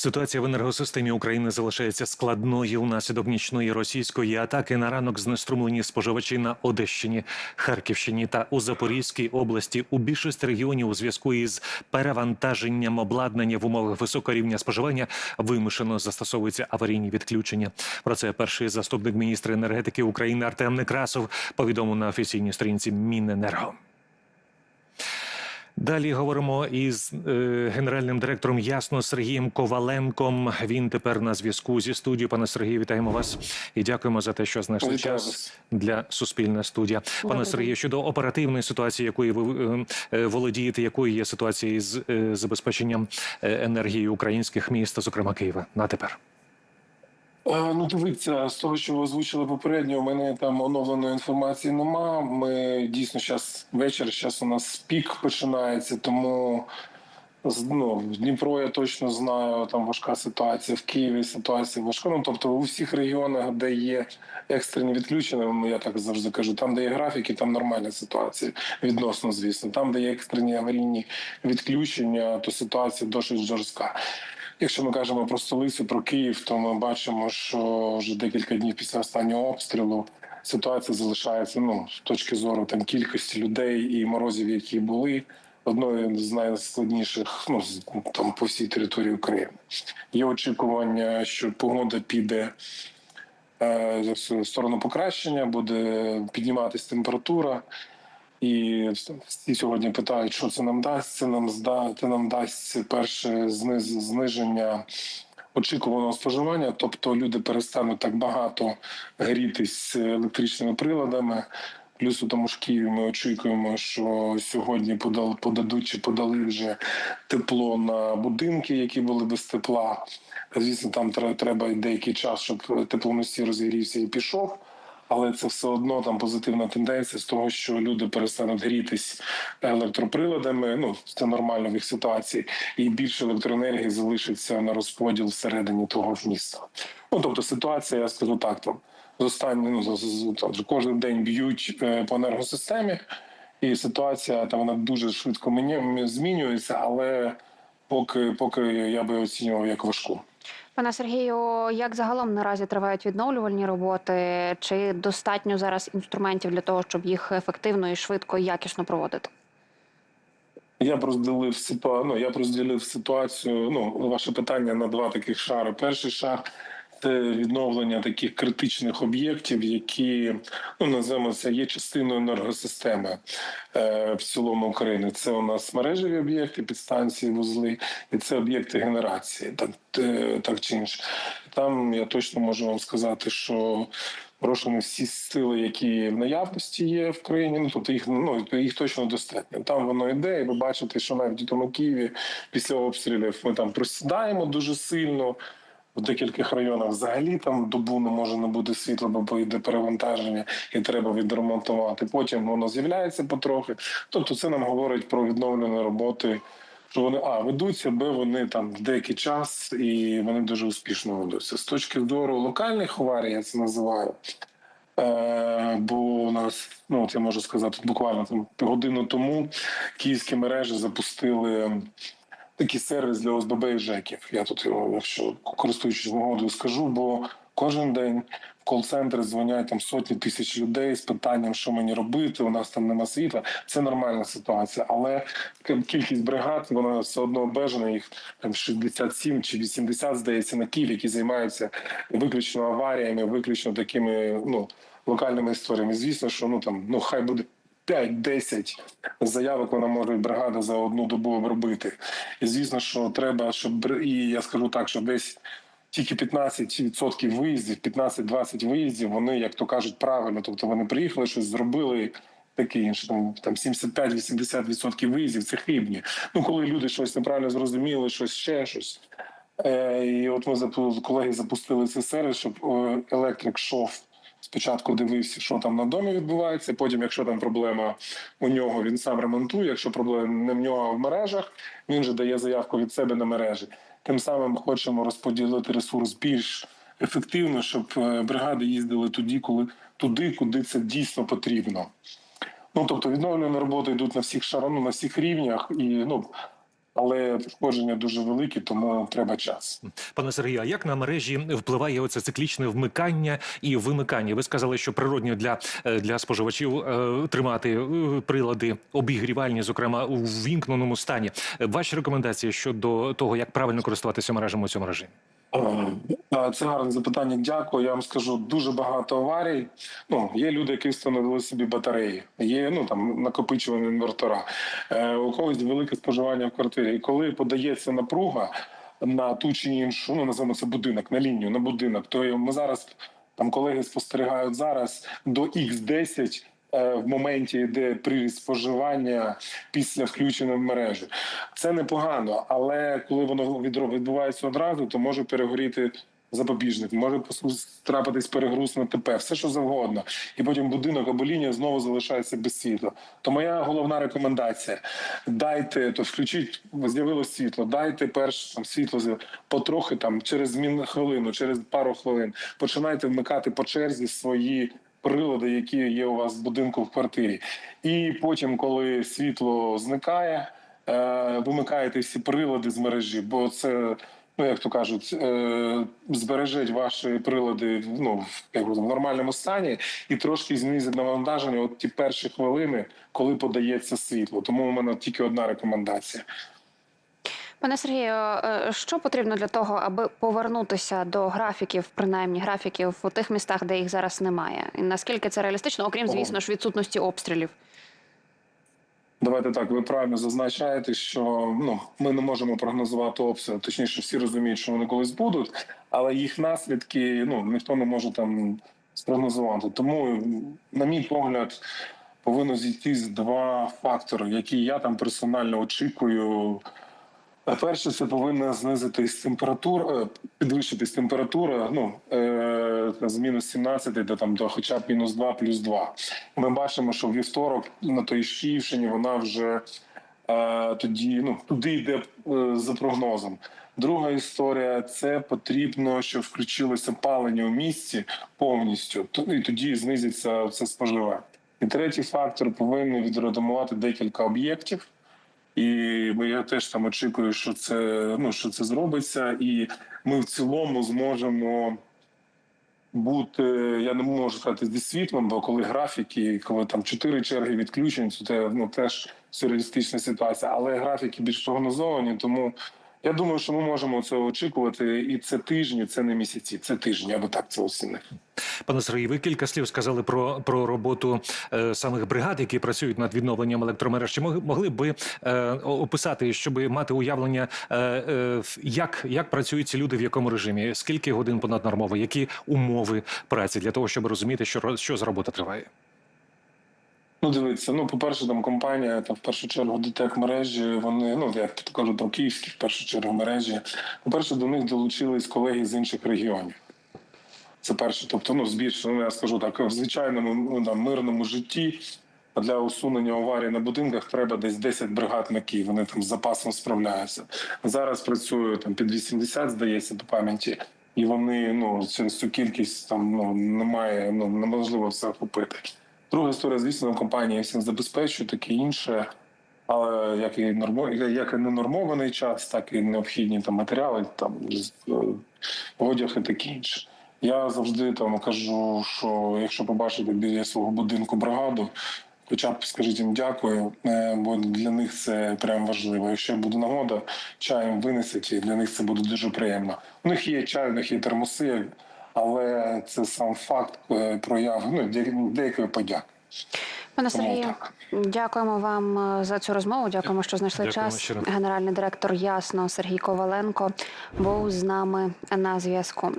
Ситуація в енергосистемі України залишається складною унаслідок нічної російської атаки. На ранок знеструмлені споживачі на Одещині, Харківщині та у Запорізькій області. У більшості регіонів у зв'язку із перевантаженням обладнання в умовах високого рівня споживання вимушено застосовуються аварійні відключення. Про це перший заступник міністра енергетики України Артем Некрасов повідомив на офіційній сторінці Міненерго. Далі говоримо із е, генеральним директором Ясно Сергієм Коваленком. Він тепер на зв'язку зі студією. Пане Сергію, вітаємо вас і дякуємо за те, що знайшли Вітаю час для Суспільна студія. Пане Сергію, щодо оперативної ситуації, якою ви е, е, володієте, якою є ситуація із е, забезпеченням е, енергії українських міст, зокрема Києва, на тепер. Е, Ну, дивіться, з того, що ви озвучили попередньо, у мене там оновленої інформації нема. Ми дійсно зараз вечір, зараз у нас пік починається, тому ну, Дніпро я точно знаю, там важка ситуація, в Києві ситуація важка. Ну, тобто у всіх регіонах, де є екстрені відключення, ну, я так завжди кажу, там, де є графіки, там нормальна ситуація відносно, звісно. Там, де є екстрені аварійні відключення, то ситуація досить жорстка. Якщо ми кажемо про столицю, про Київ, то ми бачимо, що вже декілька днів після останнього обстрілу ситуація залишається ну з точки зору там кількості людей і морозів, які були одною з найскладніших ну там по всій території України. Є очікування, що погода піде е, в сторону покращення, буде підніматись температура. І всі сьогодні питають, що це нам дасть. Це нам зда, це нам дасть перше зниз, зниження очікуваного споживання. Тобто люди перестануть так багато грітись електричними приладами. Плюс у тому ж Києві ми очікуємо, що сьогодні подали, подадуть чи подали вже тепло на будинки, які були без тепла. Звісно, там тре- треба деякий час, щоб теплоносій розігрівся і пішов. Але це все одно там позитивна тенденція з того, що люди перестануть грітись електроприладами. Ну це нормально в їх ситуації, і більше електроенергії залишиться на розподіл всередині того ж міста. Ну тобто ситуація, я скажу так, там з останні ну там кожен день б'ють е, по енергосистемі, і ситуація там вона дуже швидко мені змінюється, але поки поки я би оцінював як важку. Пане Сергію, як загалом наразі тривають відновлювальні роботи? Чи достатньо зараз інструментів для того, щоб їх ефективно і швидко і якісно проводити? Я б розділив ситуа... ну, я б розділив ситуацію. Ну, ваше питання на два таких шари. Перший шар це відновлення таких критичних об'єктів, які ну називаємо це є частиною енергосистеми е, в цілому України. Це у нас мережеві об'єкти, підстанції, вузли, і це об'єкти генерації, так, е, так чи інше. Там я точно можу вам сказати, що Брошені всі сили, які в наявності є в країні. Ну тобто їх ну їх точно достатньо. Там воно йде, і ви бачите, що навіть у тому Києві після обстрілів ми там просідаємо дуже сильно. В декількох районах взагалі там добу не може не бути світла, бо йде перевантаження і треба відремонтувати. Потім воно з'являється потрохи. Тобто, це нам говорить про відновлені роботи. Що вони а ведуться, б вони там деякий час і вони дуже успішно ведуться. З точки зору локальних аварій, я це називаю. Е, бо у нас, ну от я можу сказати, буквально там годину тому київські мережі запустили такий сервіс для ОСББ і ЖЕКів. Я тут його, якщо користуючись нагодою, скажу, бо кожен день в кол-центри дзвонять там сотні тисяч людей з питанням, що мені робити. У нас там нема світла. Це нормальна ситуація, але кількість бригад вона все одно обмежена. Їх там 67 чи 80, здається, на Київ, які займаються виключно аваріями, виключно такими ну локальними історіями. Звісно, що ну там ну хай буде. 5-10 заявок вона може бригада за одну добу обробити. І звісно, що треба, щоб і я скажу так, що десь тільки 15% виїздів, 15-20 виїздів, вони, як то кажуть, правильно. Тобто вони приїхали, щось зробили. Таке інше там, там 75-80% виїздів це хибні. Ну коли люди щось неправильно зрозуміли, щось ще щось. Е, і от ми колеги запустили цей сервіс, щоб е, електрик шов. Спочатку дивився, що там на домі відбувається. Потім, якщо там проблема у нього, він сам ремонтує. Якщо проблема не в нього, а в мережах, він же дає заявку від себе на мережі. Тим самим хочемо розподілити ресурс більш ефективно, щоб е, бригади їздили туди, коли туди, куди це дійсно потрібно. Ну тобто відновлені роботи йдуть на всіх шарах, ну, на всіх рівнях, і ну але пошкодження дуже великі, тому треба час. Пане Сергію, а як на мережі впливає оце циклічне вмикання і вимикання? Ви сказали, що природньо для, е, для споживачів е, тримати е, прилади обігрівальні, зокрема у ввімкненому стані. Ваші рекомендації щодо того, як правильно користуватися мережами у цьому режимі? Е, Це гарне запитання. Дякую. Я вам скажу дуже багато аварій. Ну є люди, які встановили собі батареї, є ну там накопичувані інвертора. Е, у когось велике споживання в квартирі. І коли подається напруга на ту чи іншу, ну називаємо це будинок, на лінію, на будинок, то ми зараз там колеги спостерігають зараз до X10 е, в моменті йде приріст споживання після включення в мережу. Це непогано, але коли воно відбувається одразу, то може перегоріти запобіжник, може трапитись перегруз на ТП, все що завгодно, і потім будинок або лінія знову залишається без світла. То моя головна рекомендація: дайте то включіть, з'явилось світло, дайте перш там світло потрохи там через хвилину, через пару хвилин. Починайте вмикати по черзі свої. Прилади, які є у вас в будинку в квартирі, і потім, коли світло зникає, е, вимикаєте всі прилади з мережі, бо це, ну як то кажуть, е, збережеть ваші прилади ну, в, як в нормальному стані і трошки знизить навантаження. От ті перші хвилини, коли подається світло. Тому у мене тільки одна рекомендація. Пане Сергію, е, що потрібно для того, аби повернутися до графіків, принаймні графіків у тих містах, де їх зараз немає? І наскільки це реалістично, окрім, звісно ж, відсутності обстрілів? Давайте так. Ви правильно зазначаєте, що ну ми не можемо прогнозувати обсяг. Точніше, всі розуміють, що вони колись будуть, але їх наслідки ну ніхто не може там спрогнозувати. Тому, на мій погляд, повинно зійтись два фактори, які я там персонально очікую. Е, Перше, це повинна знизитись температура, е, підвищитись температура. Ну е, з мінус 17 до там до хоча б мінус 2, плюс 2. Ми бачимо, що в вівторок на той Київщині вона вже е, тоді ну туди йде е, за прогнозом. Друга історія це потрібно, щоб включилося палення у місті повністю, то- і тоді знизиться це споживання. І третій фактор повинен відредомувати декілька об'єктів. І я теж там очікую, що це ну що це зробиться, і ми в цілому зможемо бути. Я не можу сказати зі світлом, бо коли графіки, коли там чотири черги відключень, це ну теж сюрреалістична ситуація. Але графіки більш прогнозовані, тому я думаю, що ми можемо це очікувати. І це тижні, це не місяці, це тижні. Би так це оцінив. Пане Сергію, ви кілька слів сказали про, про роботу е, самих бригад, які працюють над відновленням електромереж. Чи могли, б ви е, описати, щоб мати уявлення, е, е, як, як працюють ці люди, в якому режимі, скільки годин понаднормово, які умови праці для того, щоб розуміти, що, що за робота триває? Ну, дивіться, ну, по-перше, там компанія, там в першу чергу ДТЕК мережі, вони, ну я кажу, там київські в першу чергу мережі. По-перше, до них долучились колеги з інших регіонів. Це перше. Тобто, ну, збільшено, ну, я скажу так, в звичайному ну, там, мирному житті для усунення аварій на будинках треба десь 10 бригад на Київ. Вони там з запасом справляються. Зараз працює там під 80, здається, по пам'яті. І вони ну через цю кількість там ну немає, ну неможливо все охопити. Друга історія, звісно, компанія всім забезпечує, таке інше. Але як і нормо, як і ненормований час, так і необхідні там матеріали, там е, одяг і таке інше. Я завжди там кажу, що якщо побачите біля свого будинку бригаду, хоча б скажіть їм дякую, е, бо для них це прям важливо. Якщо буде нагода, чай їм винесуть, і для них це буде дуже приємно. У них є чай, у них є термоси, але це сам факт е, прояв ну, деякої подяки. Пане Сергію, дякуємо вам е, за цю розмову. Дякуємо, що знайшли Дякуємо час. щиро. Генеральний директор Ясно Сергій Коваленко був з нами на зв'язку.